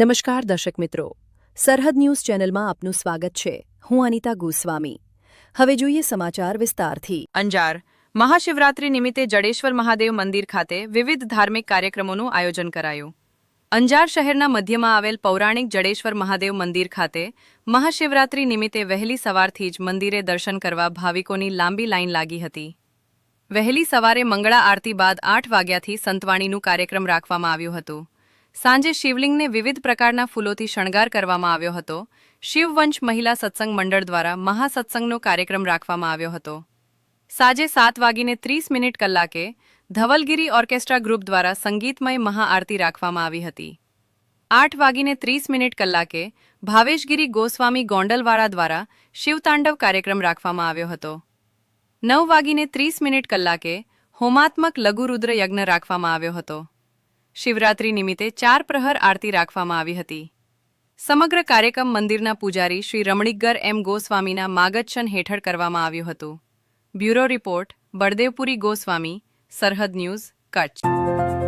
નમસ્કાર દર્શક મિત્રો. સરહદ ન્યૂઝ ચેનલમાં આપનું સ્વાગત છે. હું અનિતા ગોસ્વામી. હવે જોઈએ સમાચાર વિસ્તારથી. અંજાર. મહાશિવરાત્રી નિમિત્તે જડેશ્વર મહાદેવ મંદિર ખાતે વિવિધ ધાર્મિક કાર્યક્રમોનું આયોજન કરાયું. અંજાર શહેરના મધ્યમાં આવેલ પૌરાણિક જડેશ્વર મહાદેવ મંદિર ખાતે મહાશિવરાત્રી નિમિત્તે વહેલી સવારથી જ મંદિરે દર્શન કરવા ભાવિકોની લાંબી લાઈન લાગી હતી. વહેલી સવારે મંગળા આરતી બાદ આઠ વાગ્યાથી સંતવાણીનું કાર્યક્રમ રાખવામાં આવ્યું હતું. સાંજે શિવલિંગને વિવિધ પ્રકારના ફૂલોથી શણગાર કરવામાં આવ્યો હતો. શિવવંશ મહિલા સત્સંગ મંડળ દ્વારા મહાસત્સંગનો કાર્યક્રમ રાખવામાં આવ્યો હતો. સાંજે સાત વાગીને ત્રીસ મિનિટ કલાકે ધવલગીરી ઓર્કેસ્ટ્રા ગ્રુપ દ્વારા સંગીતમય મહાઆરતી રાખવામાં આવી હતી. આઠ વાગીને ત્રીસ મિનિટ કલાકે ભાવેશગીરી ગોસ્વામી ગોંડલવાળા દ્વારા શિવતાંડવ કાર્યક્રમ રાખવામાં આવ્યો હતો. નવ વાગીને ત્રીસ મિનિટ કલાકે હોમાત્મક લઘુરુદ્ર યજ્ઞ રાખવામાં આવ્યો હતો. શિવરાત્રી નિમિત્તે ચાર પ્રહર આરતી રાખવામાં આવી હતી. સમગ્ર કાર્યક્રમ મંદિરના પૂજારી શ્રી રમણીકગર એમ ગોસ્વામીના માગદશન હેઠળ કરવામાં આવ્યું હતું. બ્યુરો રિપોર્ટ, બળદેવપુરી ગોસ્વામી, સરહદ ન્યૂઝ, કચ્છ.